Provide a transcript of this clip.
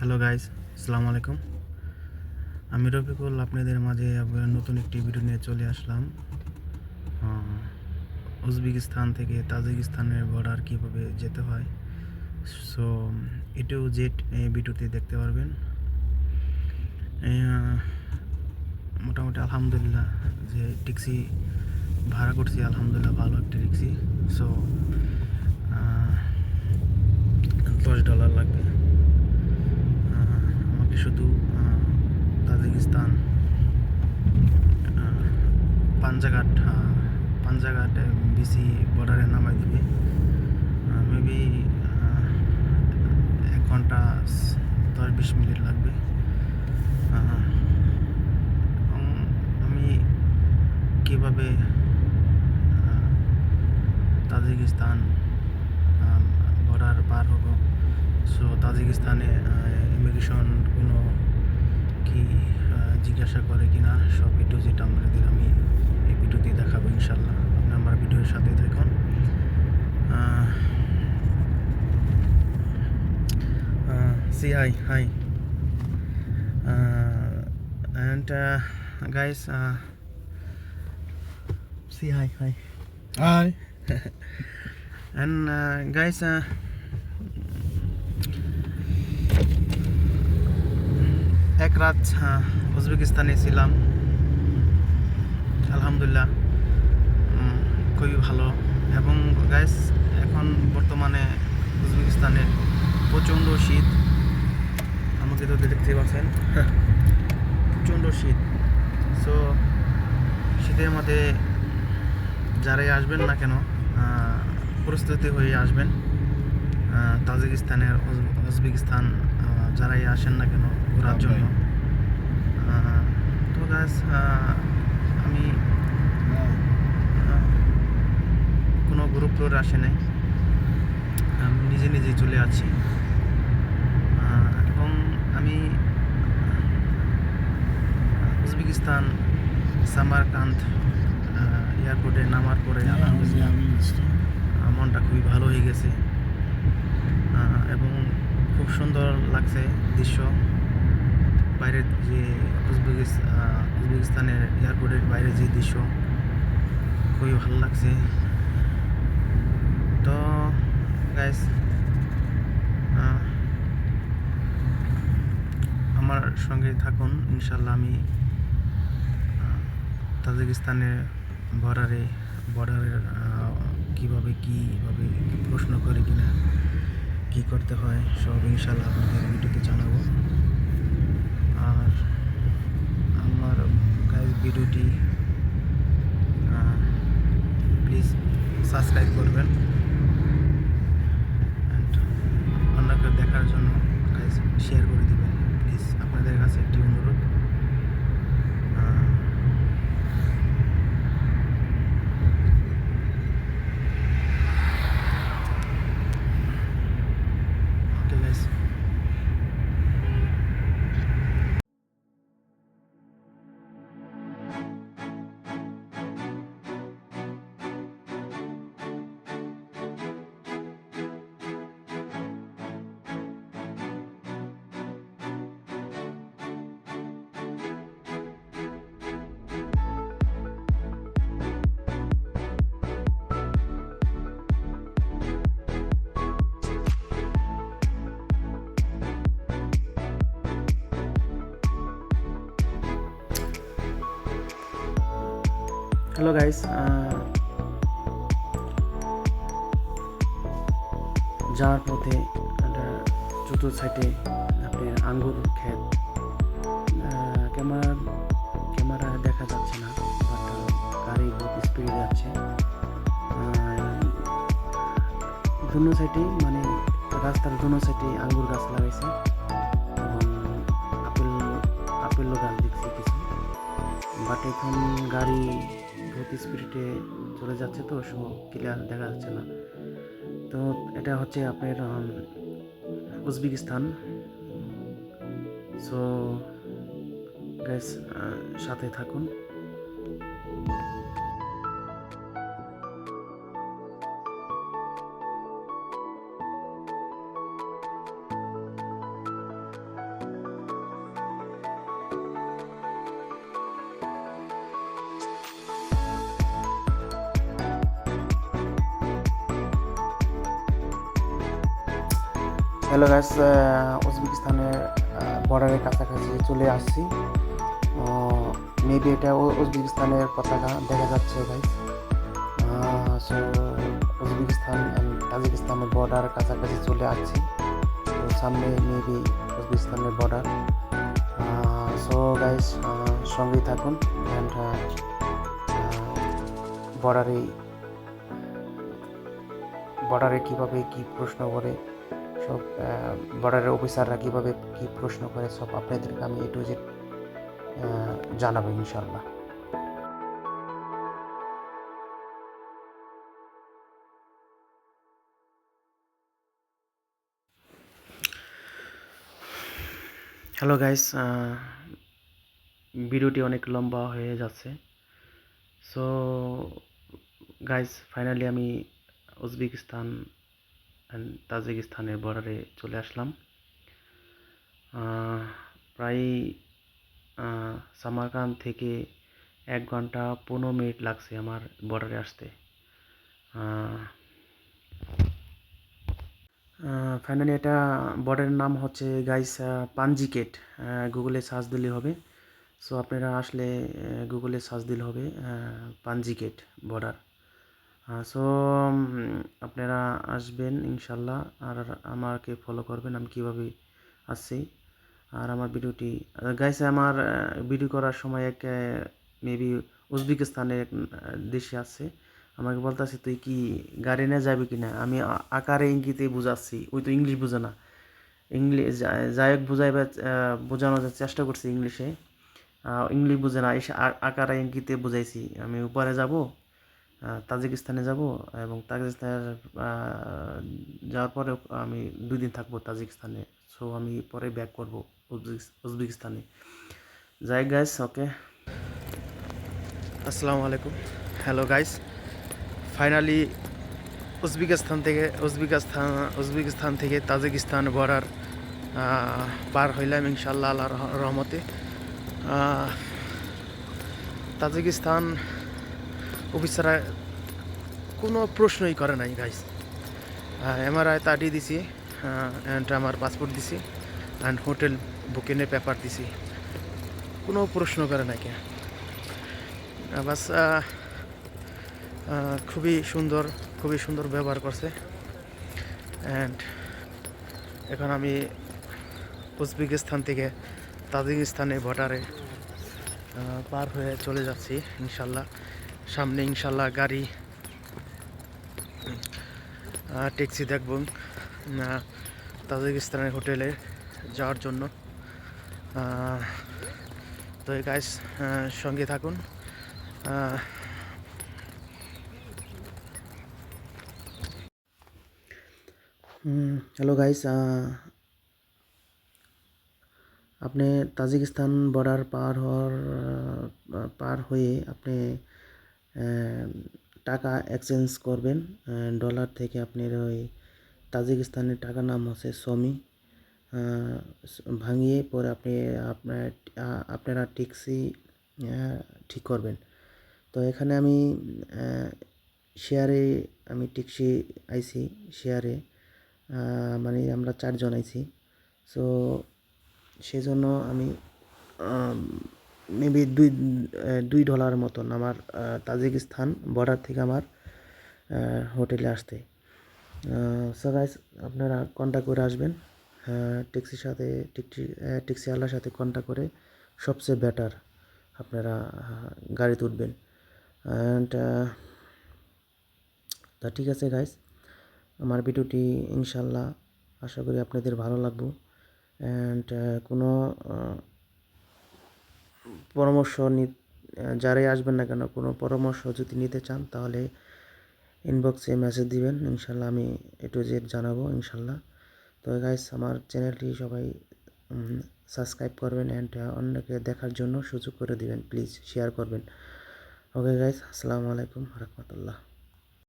Hello guys আসসালামু আলাইকুম আমি রফিকুল, আপনাদের মাঝে আবার নতুন একটি ভিডিও নিয়ে চলে আসলাম। উজবেকিস্তান থেকে তাজিকিস্তানের বর্ডার কীভাবে যেতে হয়? সো এটাও জেট এই ভিডিওতে দেখতে পারবেন। মোটামুটি আলহামদুলিল্লাহ যে ট্যাক্সি ভাড়া করছি, আলহামদুলিল্লাহ ভালো একটা ট্যাক্সি। সো দশ ডলার লাগবে। শুধু তাজিকিস্তান পাঞ্জাঘাট পাঞ্জাঘাট বিসি বর্ডারে নামাই দিবে। মেবি এক ঘণ্টা দশ বিশ মিনিট লাগবে। আমি কীভাবে তাজিকিস্তান বর্ডার পার হব? সো তাজিকিস্তানে ইমিগ্রেশন কোনো কি জিজ্ঞাসা করে কিনা সব ভিডিও যেটা আমাদের আমি এই ভিডিওতে দেখাবো ইনশাল্লাহ আপনি আমার ভিডিওর সাথে দেখুন see hi hi and guys see hi hi Hi. And uh, এক রাত উজবেকিস্তানে ছিলাম। আলহামদুলিল্লাহ খুবই ভালো। এবং গাইস এখন বর্তমানে উজবেকিস্তানে প্রচণ্ড শীত। আমাকে তো দেখতে পাচ্ছেন। প্রচণ্ড শীত। সো শীতের মধ্যে যারাই আসবেন না কেন প্রস্তুতি হয়ে আসবেন। তাজিকিস্তানের উজবেকিস্তান যারাই আসেন না কেন ঘোরার জন্য তো গাছ আমি কোনো গ্রুপ টোর আসে নাই। আমি নিজে নিজে চলে আছি। এবং আমি উজবেকিস্তান সামারকান্ত এয়ারপোর্টে নামার পরে মনটা খুবই ভালো হয়ে গেছে। এবং খুব সুন্দর লাগছে দৃশ্য। বাইরের যে উজবেকিস উজবেকিস্তানের এয়ারপোর্টের বাইরে যে দৃশ্য, খুবই ভালো লাগছে। তো গাইস আমার সঙ্গে থাকুন ইনশাল্লাহ আমি তাজিকিস্তানের বর্ডারে, বর্ডারের কীভাবে কীভাবে প্রশ্ন করে কিনা, কী করতে হয়, সব ইনশাল্লাহ আপনাদের ভিডিওতে জানাব আর আমার গাইজ ভিডিওটি হ্যালো গাইস যাওয়ার পথে চতুর্থ সাইডে আপনার আঙ্গুর ক্ষেত ক্যামেরা ক্যামেরা দেখা যাচ্ছে না বাট গাড়ি বহুত স্পিডে যাচ্ছে। দুনো সাইডেই মানে রাস্তার দুনো সাইডে আঙ্গুর গাছ লাগাইছে। এবং আপেল, আপেলও গাছ দেখছি কিছু। বাট এখন গাড়ি বহুত স্পিডে চলে যাচ্ছে তো ক্লিয়ার দেখা যাচ্ছে না। তো এটা হচ্ছে আপনার উজবেকিস্তান। সো গ্যাস সাথে থাকুন। হ্যালো গাইস উজবেকিস্তানের বর্ডারের কাছাকাছি চলে আসছি। মেবি এটা উজবেকিস্তানের পতাকা দেখা যাচ্ছে গাইস সো উজবেকিস্তান অ্যান্ড তাজিকিস্তানের বর্ডার কাছাকাছি চলে আসছি। তো সামনে মেবি উজবেকিস্তানের বর্ডার সো গাইস সঙ্গেই থাকুন অ্যান্ড বর্ডারে বর্ডারে কীভাবে কী প্রশ্ন করে। সব বর্ডারের অফিসাররা কীভাবে কী প্রশ্ন করে, সব আপনাদেরকে আমি এ টু জেড জানাব ইনশাল্লাহ হ্যালো গাইস ভিডিওটি অনেক লম্বা হয়ে যাচ্ছে। সো গাইস ফাইনালি আমি উজবেকিস্তান তাজিকিস্তানের বর্ডারে চলে আসলাম। প্রায় আহ, সামারকান্দ থেকে এক ঘণ্টা পনেরো মিনিট লাগছে আমার বর্ডারে আসতে। ফাইনালি এটা বর্ডারের নাম হচ্ছে গাইস পাঞ্জিকেট গুগলে সার্চ দিলে হবে। সো আপনারা আসলে গুগলে সার্চ দিলে হবে পাঞ্জিকেট বর্ডার। সো আপনারা আসবেন ইনশাল্লাহ আর আমাকে ফলো করবেন আমি কীভাবে আসছি আর আমার ভিডিওটি গাইস আমার ভিডিও করার সময় এক মেবি উজবেকিস্তানের দেশে আছে। আমাকে বলতেছে, তুই কি গাড়ি নিয়ে যাবি কি না আমি আকারে ইঙ্গিতে বুঝাচ্ছি, ওই তো ইংলিশ বুঝে না। ইংলিশ যাই হোক বুঝাইবার বোঝানোর চেষ্টা করছি ইংলিশে। ইংলিশ বুঝে না, এসে আকারে ইঙ্গিতে বুঝাইছি, আমি উপরে যাব তাজিকিস্তানে যাব এবং তাজিকিস্তানে যাওয়ার পরে আমি দুই দিন থাকব তাজিকিস্তানে। সো আমি পরে ব্যাক করব উজবেকিস্তানে। যাই গাইস ওকে আসসালামু আলাইকুম। হ্যালো গাইস ফাইনালি উজবেকিস্তান থেকে, উজবেকিস্তান উজবেকিস্তান থেকে তাজিকিস্তান বর্ডার পার হইলাম ইনশাল্লাহ আল্লাহর রহ- রহমতে। তাজিকিস্তান অফিসাররা কোনো প্রশ্নই করে নাই গাইস এমআরআই তাড়ি দিছি অ্যান্ড আমার পাসপোর্ট দিছি অ্যান্ড হোটেল বুকিংয়ের পেপার দিছি। কোনো প্রশ্ন করে নাই কে বাস খুবই সুন্দর খুবই সুন্দর ব্যবহার করছে। অ্যান্ড এখন আমি উজবেকিস্তান থেকে তাজিকিস্তানের বর্ডারে পার হয়ে চলে যাচ্ছি, ইনশাল্লাহ। সামনে ইনশাল্লাহ গাড়ি ট্যাক্সি দেখব তাজিকিস্তানের হোটেলে যাওয়ার জন্য। তো গাইস সঙ্গে থাকুন। হ্যালো গাইস আপনি তাজিকিস্তান বর্ডার পার হওয়ার পার হয়ে আপনি টাকা এক্সচেঞ্জ করবেন ডলার থেকে আপনার ওই তাজিকিস্তানের টাকার নাম হচ্ছে সমি। ভাঙিয়ে পরে আপনি আপনার, আপনারা ট্যাক্সি ঠিক করবেন। তো এখানে আমি শেয়ারে আমি ট্যাক্সি আইছি শেয়ারে মানে আমরা চারজন আইছি। সো সেজন্য আমি মেবি দুই দুই ডলার মতন আমার তাজিকিস্তান বর্ডার থেকে আমার হোটেলে আসতে। সো গাইস আপনারা কন্ট্যাক্ট করে আসবেন। ট্যাক্সির সাথে ট্যাক্সি ট্যাক্সিওয়ালার সাথে কন্ট্যাক্ট করে সবচেয়ে বেটার আপনারা গাড়িতে উঠবেন অ্যান্ড তা ঠিক আছে গাইস আমার ভিডিওটি ইনশাল্লাহ আশা করি আপনাদের ভালো লাগবো। অ্যান্ড কোনো পরামর্শ নি যারাই আসবেন না কেন, কোনো পরামর্শ যদি নিতে চান, তাহলে ইনবক্সে মেসেজ দিবেন। ইনশাল্লাহ আমি এ টু জেড জানাব, ইনশাল্লাহ। তো গাইস আমার চ্যানেলটি সবাই সাবস্ক্রাইব করবেন অ্যান্ড অন্যকে দেখার জন্য সুযোগ করে দিবেন। প্লিজ শেয়ার করবেন। ওকে গাইস আসসালামু আলাইকুম রহমতুল্লাহ।